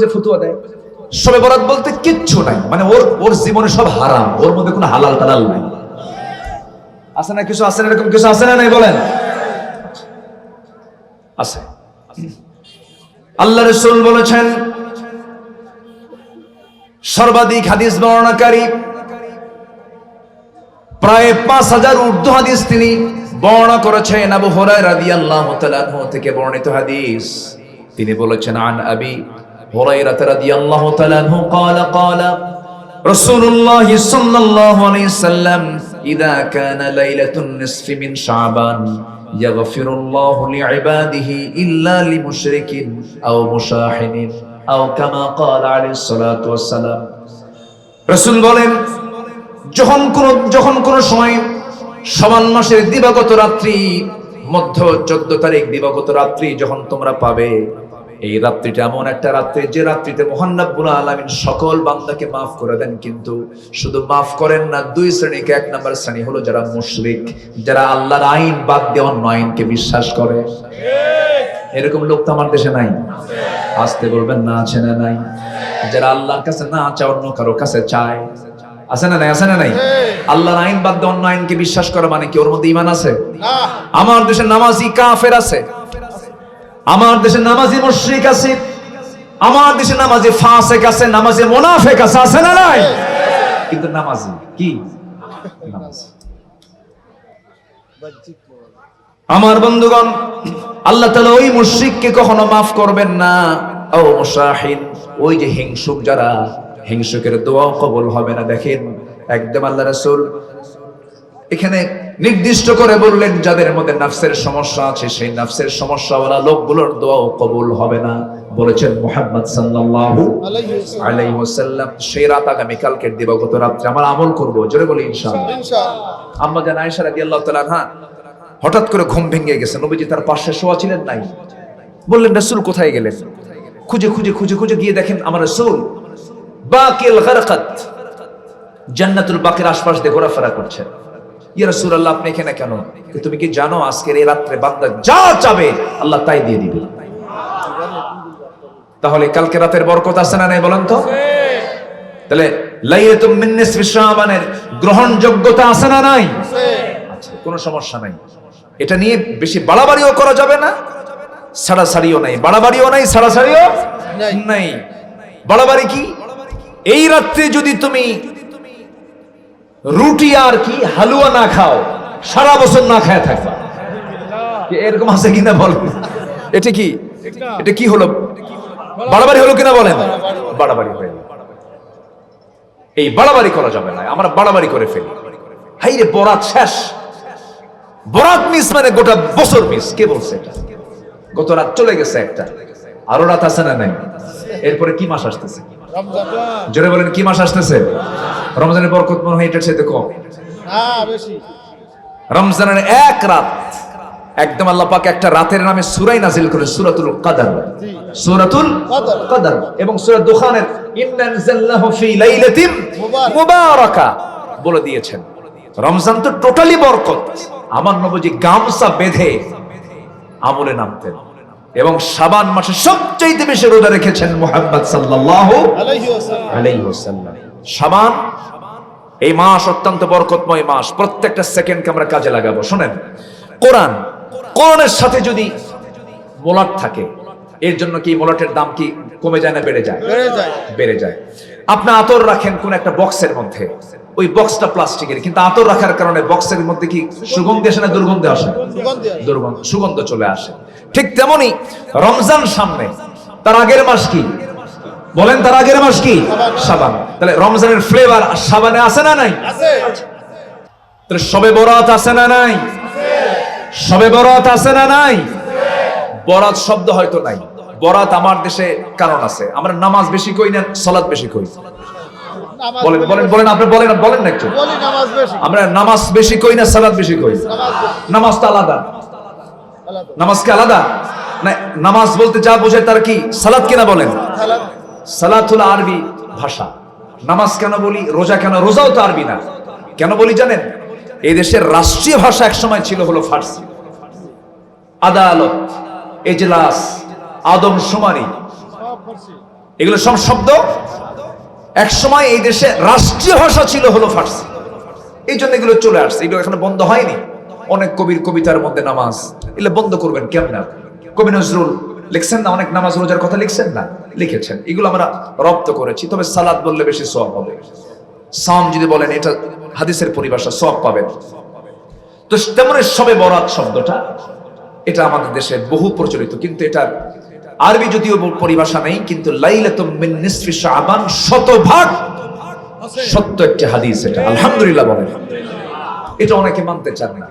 যে ফতুয়া দেয়। সবে বরাত বলতে কিচ্ছু নাই। মানে ওর ওর জীবনে সব হারাম। ওর মধ্যে কোনো হালাল টালাল নাই। আছে না কিছু? আছে না এরকম কিছু? আছে না নাই বলেন? আছে। আল্লাহ রসুল বলেছেন, সর্বাধিক হাদিস বর্ণনাকারী, প্রায় পাঁচ হাজার উর্দু হাদিস তিনি বর্ণনা করেছেন আবু হরাই রাদি আল্লাহ থেকে বর্ণিত হাদিস। তিনি বলেছেন, আন আবি هريرة رضي الله تعالى عنه قال قال رسول الله صلى الله عليه وسلم إذا كان ليلة النصف من شعبان يغفر الله لعباده إلا لمشرك أو مشاحن أو كما قال عليه الصلاة والسلام রসুল বলেন যখন কোন যখন কোন সময় সমান মাসের দিবাগত রাত্রি মধ্য চোদ্দ তারিখ দিবাগত রাত্রি যখন তোমরা পাবে এই রাত্রিটা এমন একটা রাত্রি যে রাত্রিতে মোহান্নাবুল আলমিন সকল বান্দাকে মাফ করে দেন কিন্তু শুধু মাফ করেন না দুই শ্রেণীকে এক নম্বর শ্রেণি হলো যারা মুশরিক যারা আল্লাহর আইন বাদ দিয়ে অন্য আইনকে বিশ্বাস করে। এরকম লোক তো আমার দেশে নাই। আসতে বলবেন না আছে না নাই? যারা আল্লাহর কাছে না চায় অন্য কারও কাছে চায়। আছে না নাই? আছে না নাই? আল্লাহর আইন বাদ দিয়ে অন্য আইনকে বিশ্বাস করা মানে কি ওর মধ্যে ইমান আছে? আমার দেশে নামাজি কাফের আছে। আমার দেশে নামাজি মুশরিক আছে, আমার দেশে নামাজি ফাসেক আছে, নামাজি মুনাফিক আছে আছে না নাই? কিন্তু নামাজি কি? আমার বন্ধুগণ, আল্লাহ তাআলা ওই মুশরিককে কখনো মাফ করবেন না। ও মুসাহিন ওই যে হিংসুক যারা, হিংসুকের দোয়াও কবুল হবে না, দেখেন, একদম আল্লাহ রাসূল এখানে নির্দিষ্ট করে বললেন যাদের মধ্যে নাফসের সমস্যা আছে সেই নাফসের সমস্যাওয়ালা লোকগুলোর দোয়াও কবুল হবে না বলেছেন মুহাম্মদ সাল্লাল্লাহু আলাইহি ওয়াসাল্লাম। সেই রাত আগামী কালকের দিবাগত রাত্রে আমরা আমল করব জোরে বলি ইনশাআল্লাহ। ইনশাআল্লাহ। আম্মা জান আয়েশা রাদিয়াল্লাহু তাআলা আনহা হঠাৎ করে ঘুম ভেঙে গেছে নবীজি তার পাশে শোয়া ছিলেন নাই। বললেন রাসূল কোথায় গেলেন? খুঁজে খুঁজে খুঁজে খুঁজে গিয়ে দেখেন আমার রাসূল বাকিল গারকাত জান্নাতুল বাকির আশপাশ দিয়ে ঘোরাফেরা করছেন ইয়া রাসূলুল্লাহ আপনি এখানে কেন? তুমি কি জানো আজকের এই রাত্রে বান্দা যা চাবে আল্লাহ তাই দিয়ে দিবে? তাহলে কালকে রাতের বরকত আছে না নাই বলেন তো? তাহলে লাইলাতুম মিন নিসফি শাবানের গ্রহণযোগ্যতা আছে না নাই? আচ্ছা কোনো সমস্যা নাই। এটা নিয়ে বেশি বাড়াবাড়িও করা যাবে না। নাই। বাড়াবাড়িও নাই। নাই। বাড়াবাড়ি কি? এই রাত্রে যদি তুমি রুটি আর কি হালুয়া না খাও সারা বছর না খায় থাকবা। এরকম আছে কিনা বল? এটা কি? এটা কি হলো? বাড়াবাড়ি হলো কিনা বলেন? বাড়াবাড়ি হয়ে এই বাড়াবাড়ি করা যাবে না আমরা বাড়াবাড়ি করে ফেলি। হাই রে বরাত শেষ। বরাত মিস মানে গোটা বছর মিস কে বলছে এটা? গত রাত চলে গেছে একটা। আরও রাত আছে না নাই? এরপরে কি মাস আসতেছে? জোরে বলেন কি মাস আসতেছে? রমজানের বরকত মনে হয় এটার সাথে কম। রমজানের এক রাত একদম আল্লাহ পাক একটা রাতের নামে সুরাই নাজিল করে সূরাতুল কদর। সূরাতুল কদর। এবং সূরা দুখানের ইন্না আনজালনাহু ফি লাইলাতিন মুবারাকা। বলে দিয়েছেন। রমজান তো টোটালি বরকত। আমার নবজি গামছা বেঁধে আমলে নামতেন এবং শাবান মাসে সবচেয়ে বেশি রোজা রেখেছেন মুহাম্মদ সাল্লাল্লাহু আলাইহি ওয়াসাল্লাম। শাবান এই মাস অত্যন্ত বরকতময় মাস। প্রত্যেকটা সেকেন্ডকে আমরা কাজে লাগাবো। শুনেন কোরআন কোরআনের সাথে যদি মোলাট থাকে এর জন্য কি মোলাটের দাম কি কমে যায় না বেড়ে যায়? বেড়ে যায়। আপনি আতর রাখেন কোন একটা বক্সের মধ্যে। ওই বক্সটা প্লাস্টিকের কিন্তু আতর রাখার কারণে বক্সের মধ্যে কি সুগন্ধি আসে না দুর্গন্ধি আসে। দুর্গন্ধ সুগন্ধ চলে আসে। ঠিক তেমনি রমজান সামনে তার আগের মাস কি? বলেন তার আগের মাস কি? সাবান। তাহলে রমজানের ফ্লেভার সাবানে আছে না নাই? তাহলে সবে বরাত আছে না নাই? সবে বরাত আছে না নাই? বরাত শব্দ হয়তো নাই। বরাত আমার দেশে কারণ আছে। আমরা নামাজ বেশি কই না সালাত বেশি কই বলেন বলেন বলেন আপনি বলেন বলেন না একটু। আমরা নামাজ বেশি কই না সালাত বেশি কই নামাজ তো আলাদা। নামাজ কি আলাদা? না নামাজ বলতে যা বোঝে তার কি? সালাত কিনা বলেন? সালাতুল আরবি ভাষা। নামাজ কেন বলি, রোজা কেন? রোজাও তো আরবি না। কেন বলি জানেন? এই দেশের রাষ্ট্রীয় ভাষা এক সময় ছিল হলো ফার্সি। আদালত, এজলাস, আদম শুমারি এগুলো সব শব্দ এক সময় এই দেশে রাষ্ট্রীয় ভাষা ছিল হলো ফার্সি। এই জন্য এগুলো চলে আসছে। এগুলো এখানে বন্ধ হয়নি। অনেক কবির কবিতার মধ্যে নামাজ। এগুলো বন্ধ করবেন কেমন? কবি নজরুল লিখছেন না? অনেক নামাজ রোজার কথা লিখছেন না? লিখেছেন। এগুলো আমরা রপ্ত করেছি, তবে সালাদ বললে বেশি সব হবে। সাম যদি বলেন, এটা হাদিসের পরিভাষা সব পাবেন। তো তেমন সবে বরাত শব্দটা, এটা আমাদের দেশে বহু প্রচলিত, কিন্তু এটার আরবি যদিও পরিভাষা নেই, কিন্তু শতভাগ সত্য একটি হাদিস এটা। আলহামদুলিল্লাহ বলেন। এটা অনেকে মানতে চান না।